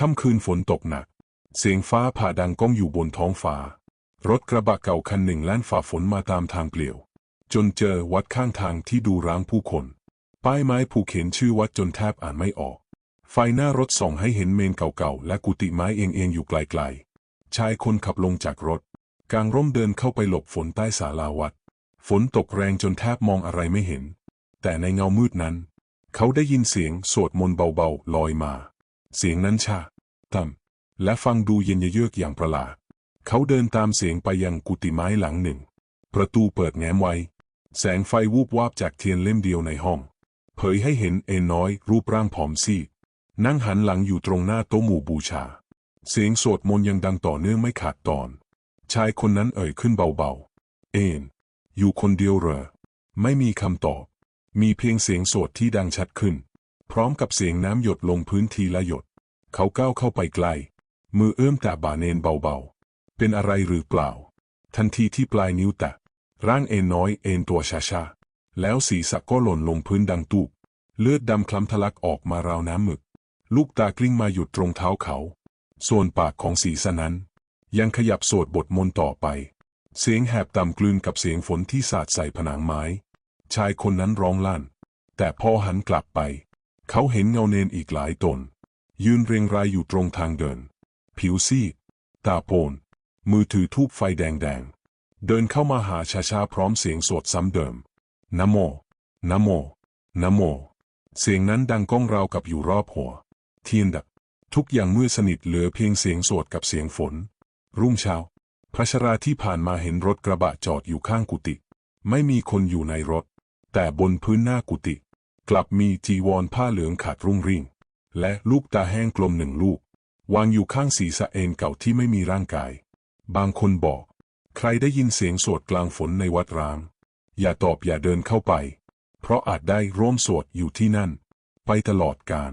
ค่ำคืนฝนตกหนัก เสียงฟ้าผ่าดังก้องอยู่บนท้องฟ้า รถกระบะเก่าคันหนึ่งแล่นฝ่าฝนมาตามทางเปลี่ยว จนเจอวัดข้างทางที่ดูร้างผู้คน ป้ายไม้ผูกเขียนชื่อวัดจนแทบอ่านไม่ออก ไฟหน้ารถส่องให้เห็นเมนเก่าๆ และกุฏิไม้เอียงๆอยู่ไกลๆ ชายคนขับลงจากรถ กางร่มเดินเข้าไปหลบฝนใต้ศาลาวัด ฝนตกแรงจนแทบมองอะไรไม่เห็น แต่ในเงามืดนั้น เขาได้ยินเสียงสวดมนต์เบาๆลอยมา เสียงนั้นชาต่ำและฟังดูเย็นเยือกอย่างประหลาด เขาเดินตามเสียงไปยังกุฏิไม้หลังหนึ่ง ประตูเปิดแง้มไว้ แสงไฟวูบวาบจากเทียนเล่มเดียวในห้อง เผยให้เห็นเอนน้อยรูปร่างผอมซีดนั่งหันหลังอยู่ตรงหน้าโต๊ะหมู่บูชา เสียงสวดมนต์ยังดังต่อเนื่องไม่ขาดตอน ชายคนนั้นเอ่ยขึ้นเบาๆ เอ็นอยู่คนเดียวเหรอ ไม่มีคำตอบ มีเพียงเสียงโสดที่ดังชัดขึ้น พร้อมกับเสียงน้ำหยดลงพื้นทีละหยด เขาก้าวเข้าไปใกล้ มือเอื้อมแต่บ่าเนนเบาๆ เป็นอะไรหรือเปล่า ทันทีที่ปลายนิ้วแตะร่างเอ็นน้อยเอ็นตัวช้าๆ แล้วศีรษะก็หล่นลงพื้นดังตูบเลือดดำคล้ำทะลักออกมาราวน้ำหมึก ลูกตากลิ้งมาหยุดตรงเท้าเขา ส่วนปากของศีรษะนั้น ยังขยับโสดบทมนต์ต่อไป เสียงแหบต่ำกลืนกับเสียงฝนที่สาดใส่ผนังไม้ ชายคนนั้นร้องลั่น แต่พอหันกลับไป เขาเห็นเงาเนนอีกหลายตน ยืนเรียงรายอยู่ตรงทางเดิน ผิวซีด ตาโปน มือถือทูบไฟแดงๆ เดินเข้ามาหาช้าๆพร้อมเสียงสวดซ้ำเดิมนโมนโมนโม เสียงนั้นดังก้องราวกับอยู่รอบหัว เทียนดับ ทุกอย่างมืดสนิทเหลือเพียงเสียงสวดกับเสียงฝน รุ่งเช้า พระชราที่ผ่านมาเห็นรถกระบะจอดอยู่ข้างกุฏิ ไม่มีคนอยู่ในรถ แต่บนพื้นหน้ากุฏิ กลับมีจีวรผ้าเหลืองขาดรุ่งริ่ง และลูกตาแห้งกลมหนึ่งลูก วางอยู่ข้างศีรษะเอนเก่าที่ไม่มีร่างกาย บางคนบอก ใครได้ยินเสียงสวดกลางฝนในวัดร้าง อย่าตอบอย่าเดินเข้าไป เพราะอาจได้ร่วมสวดอยู่ที่นั่น ไปตลอดกาล